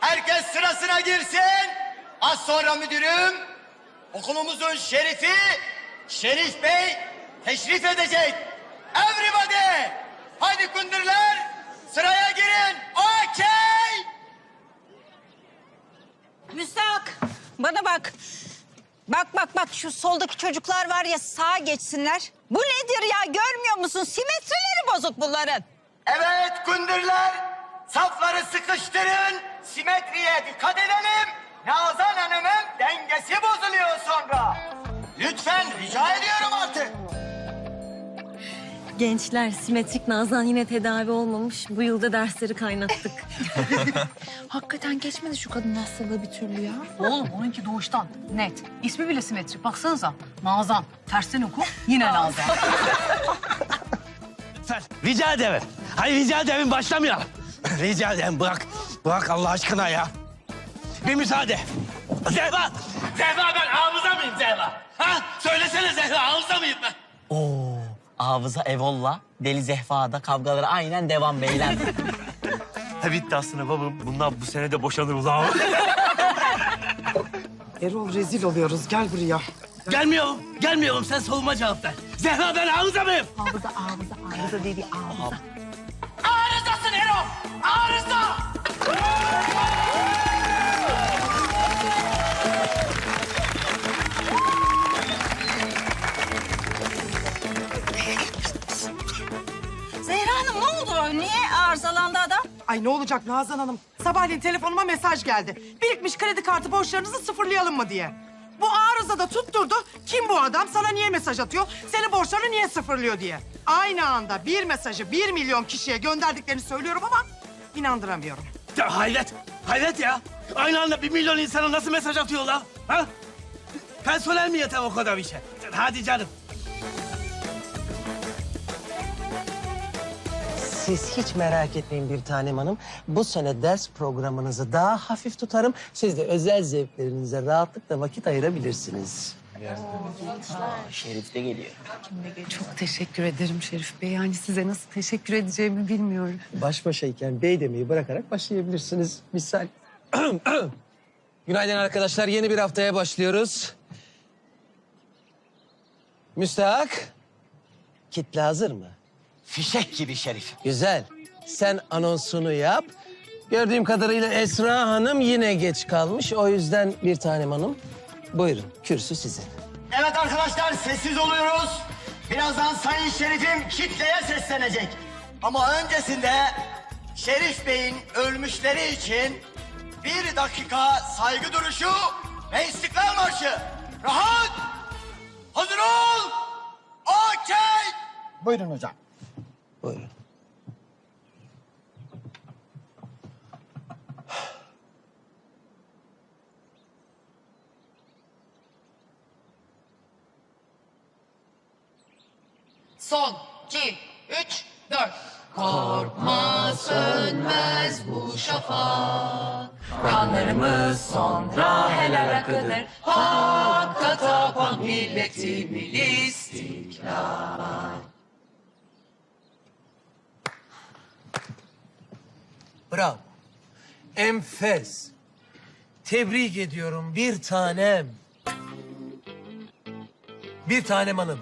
Herkes sırasına girsin. Az sonra müdürüm okulumuzun şerifi Şerif Bey teşrif edecek. Everybody! Hadi kundurlar sıraya girin. Okey! Müstak bana bak. Bak bak bak şu soldaki çocuklar var ya sağa geçsinler. Bu nedir ya görmüyor musun? Simetrileri bozuk bunların. Evet kundurlar safları sıkıştırın. Simetriye dikkat edelim. Nazan Hanım'ın dengesi bozuluyor sonra. Lütfen rica ediyorum artık. Gençler simetrik Nazan yine tedavi olmamış. Bu yılda dersleri kaynattık. Hakikaten geçmedi şu kadın hastalığı bir türlü ya. Oğlum onunki doğuştan net. İsmi bile simetrik. Baksanıza. Nazan. Tersten oku yine Nazan. Rica ederim. Hayır rica ederim başlamayalım. rica ederim bırak. Bırak Allah aşkına ya. Bir müsaade. Zehra. Zehra ben hafıza mıyım Zehra? Ha? Söylesene Zehra hafıza mıyım ben? Oo, Hafıza Evol'la Deli Zehfa'da kavgaları aynen devam beyler. Ha bitti aslında babam. Bunlar bu sene de boşanır o zaman. Erol rezil oluyoruz. Gel buraya. gelmiyorum. Gelmiyorum. Sen soruma cevap ver. Zehra ben hafıza mıyım? Arızasın Erol. Arıza. Zehra Hanım ne oldu? Niye arızalandı adam? Ay ne olacak Nazan Hanım? Sabahleyin telefonuma mesaj geldi. Birikmiş kredi kartı borçlarınızı sıfırlayalım mı diye. Bu arızada tutturdu. Kim bu adam? Sana niye mesaj atıyor? Senin borçlarını niye sıfırlıyor diye. Aynı anda bir mesajı bir milyon kişiye gönderdiklerini söylüyorum ama inandıramıyorum. Ya hayret. Hayret ya. Aynı anda bir milyon insana nasıl mesaj atıyorlar? Ha? Personel mi yeter o kadar bir şey? Hadi canım. Siz hiç merak etmeyin bir tanem hanım. Bu sene ders programınızı daha hafif tutarım. Siz de özel zevklerinize rahatlıkla vakit ayırabilirsiniz. Şerif de geliyor. Çok teşekkür ederim Şerif Bey. Yani size nasıl teşekkür edeceğimi bilmiyorum. Baş başayken bey demeyi bırakarak başlayabilirsiniz. Misal. Günaydın arkadaşlar. Yeni bir haftaya başlıyoruz. Müstahak. Kitle hazır mı? Fişek gibi Şerif. Güzel. Sen anonsunu yap. Gördüğüm kadarıyla Esra Hanım yine geç kalmış. O yüzden bir tanem hanım. Buyurun kürsü sizin. Evet arkadaşlar sessiz oluyoruz. Birazdan Sayın Şerif'im kitleye seslenecek. Ama öncesinde Şerif Bey'in ölmüşleri için bir dakika saygı duruşu ve İstiklal Marşı. Rahat! Hazır ol! Okey! Buyurun hocam. Buyurun. Sönmez bu şafak. Kanlarımız sonra helal akıdır. Hakka tapan milletimi istiklal. Bravo. Enfes. Tebrik ediyorum bir tanem. Bir tanem hanım.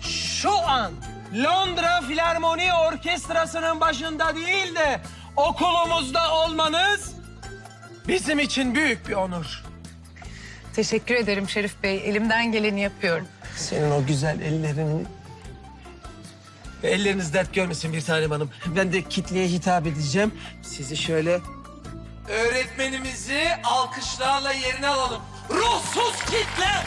Şu an Londra Filarmoni Orkestrası'nın başında değil de okulumuzda olmanız bizim için büyük bir onur. Teşekkür ederim Şerif Bey. Elimden geleni yapıyorum. Senin o güzel ellerinin... Elleriniz dert görmesin bir tanem hanım. Ben de kitleye hitap edeceğim. Sizi şöyle... Öğretmenimizi alkışlarla yerine alalım. Ruhsuz kitle!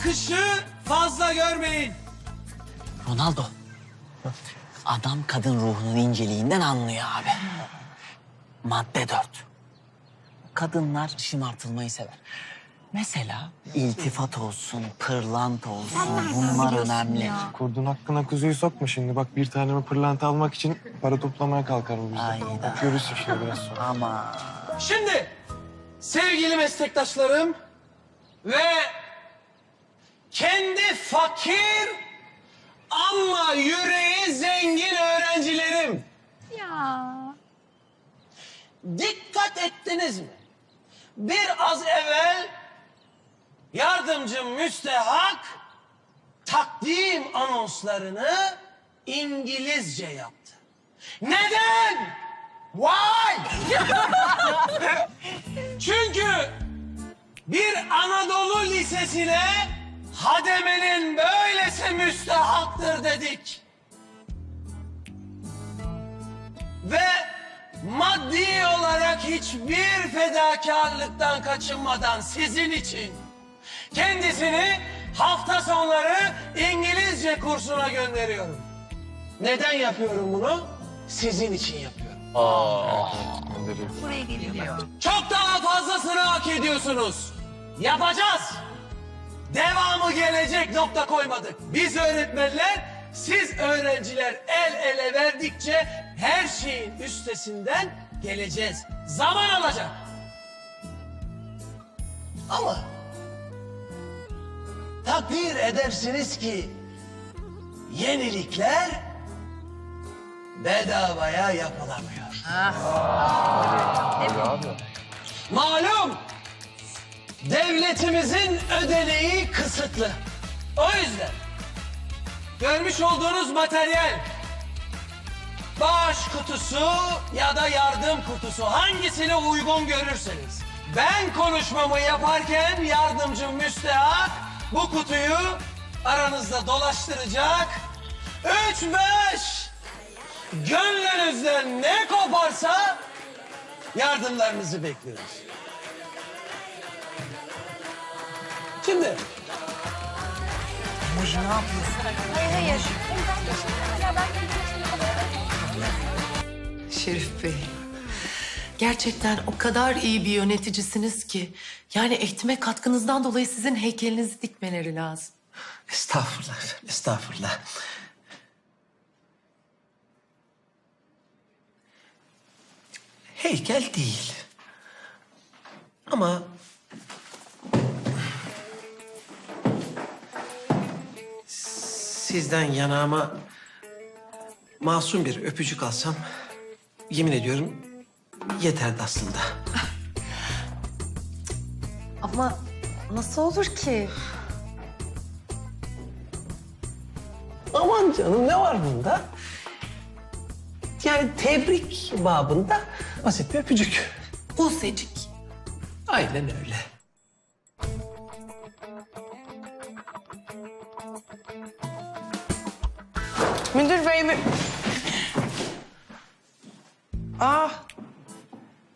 Alkışı fazla görmeyin. Ronaldo. Adam kadın ruhunun inceliğinden anlıyor abi. Madde dört. Kadınlar şımartılmayı sever. Mesela iltifat olsun, pırlanta olsun bunlar önemli. Kurdun hakkına kuzuyu sokma şimdi. Bak bir tanemi pırlanta almak için para toplamaya kalkar bu bizden. Hayda. Görürsün şimdi biraz sonra. Ama Şimdi sevgili meslektaşlarım ve kendi fakir ama yüreği zengin öğrencilerim. Ya. Dikkat ettiniz mi? Biraz evvel yardımcım müstehak takdim anonslarını İngilizce yaptı. Neden? Why? Çünkü bir Anadolu Lisesi'ne hademenin böylesi müstehaktır dedik. Ve maddi olarak hiçbir fedakarlıktan kaçınmadan sizin için kendisini hafta sonları İngilizce kursuna gönderiyorum. Neden yapıyorum bunu? Sizin için yapıyorum. Çok daha fazlasını hak ediyorsunuz. Yapacağız. Devamı gelecek nokta koymadık. Biz öğretmenler, siz öğrenciler el ele verdikçe her şeyin üstesinden geleceğiz. Zaman alacak. Ama takdir edersiniz ki yenilikler bedavaya yapılamıyor. Malum devletimizin ödeneği kısıtlı. O yüzden görmüş olduğunuz materyal bağış kutusu ya da yardım kutusu hangisini uygun görürseniz. Ben konuşmamı yaparken yardımcım müstehak bu kutuyu aranızda dolaştıracak. Üç beş gönlünüzden ne koparsa yardımlarınızı bekliyoruz. Şimdi Şerif Bey, gerçekten o kadar iyi bir yöneticisiniz ki... ...yani eğitime katkınızdan dolayı sizin heykelinizi dikmeleri lazım. Estağfurullah, efendim, estağfurullah. Heykel değil. Ama... Sizden yanağıma masum bir öpücük alsam... ...yemin ediyorum yeterdi aslında. Ama nasıl olur ki? Aman canım ne var bunda? Yani tebrik babında basit bir öpücük. Buse'cik. Aynen öyle. Müdür bey mi? Ah,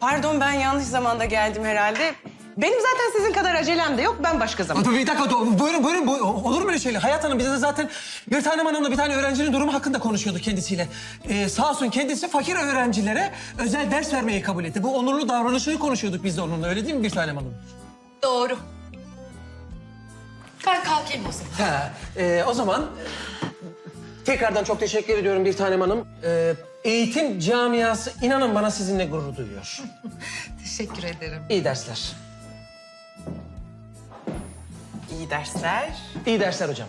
pardon ben yanlış zamanda geldim herhalde. Benim zaten sizin kadar acelem de yok. Ben başka zaman. Bir dakika dur. Buyurun buyurun. Bu- Olur mu öyle şeyler? Hayat Hanım biz de zaten bir tane hanımla bir tane öğrencinin durumu hakkında konuşuyorduk kendisiyle. Ee, sağ olsun kendisi fakir öğrencilere özel ders vermeyi kabul etti. Bu onurlu davranışını konuşuyorduk biz de onunla. Öyle değil mi bir tanem hanım? Doğru. Ben kalkayım o zaman. Ha, e, o zaman tekrardan çok teşekkür ediyorum bir tanem hanım. Ee, eğitim camiası inanın bana sizinle gurur duyuyor. Teşekkür ederim. İyi dersler. İyi dersler. İyi dersler hocam.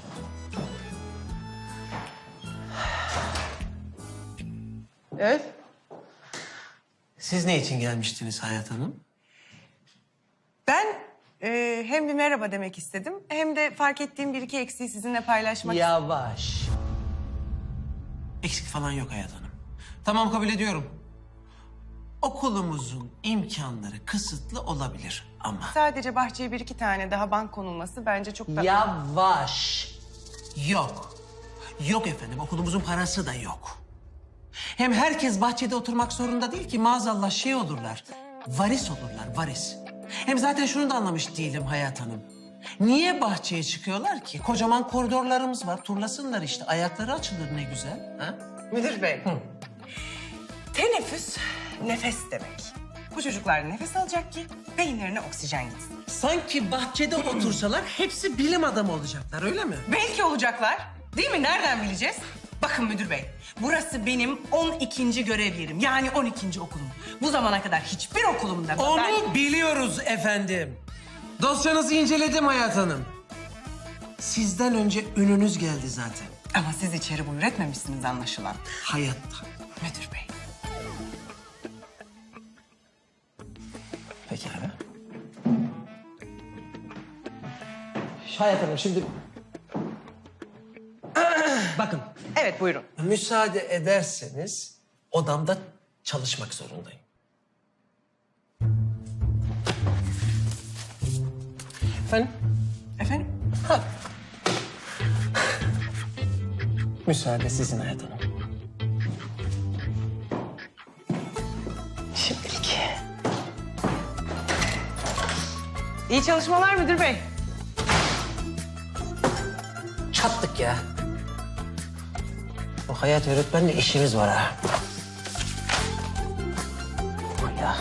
Evet. Siz ne için gelmiştiniz Hayat Hanım? Ben e, hem bir merhaba demek istedim hem de fark ettiğim bir iki eksiği sizinle paylaşmak Yavaş. Eksik falan yok Hayat Hanım. Tamam kabul ediyorum. Okulumuzun imkanları kısıtlı olabilir ama... Sadece bahçeye bir iki tane daha bank konulması bence çok da... Yavaş. Yok. Yok efendim okulumuzun parası da yok. Hem herkes bahçede oturmak zorunda değil ki maazallah şey olurlar. Varis olurlar varis. Hem zaten şunu da anlamış değilim Hayat Hanım. Niye bahçeye çıkıyorlar ki? Kocaman koridorlarımız var. Turlasınlar işte. Ayakları açılır ne güzel. Ha? Müdür bey. Teneffüs nefes demek. Bu çocuklar nefes alacak ki beyinlerine oksijen gitsin. Sanki bahçede otursalar hepsi bilim adamı olacaklar öyle mi? Belki olacaklar. Değil mi? Nereden bileceğiz? Bakın müdür bey, burası benim 12. görev yerim. Yani 12. okulum. Bu zamana kadar hiçbir okulumda... Onu ben- biliyoruz efendim. Dosyanızı inceledim Hayat Hanım. Sizden önce ününüz geldi zaten. Ama siz içeri buyur etmemişsiniz anlaşılan. Hayatta. Müdür bey. Peki abi. Hayat Hanım şimdi... Bakın Evet buyurun. müsaade ederseniz odamda çalışmak zorundayım. Efendim? Efendim? Müsaade sizin Hayat Hanım. Şimdilik. İyi çalışmalar müdür bey. Çattık ya. O hayat öğretmenle işimiz var ha. Ya.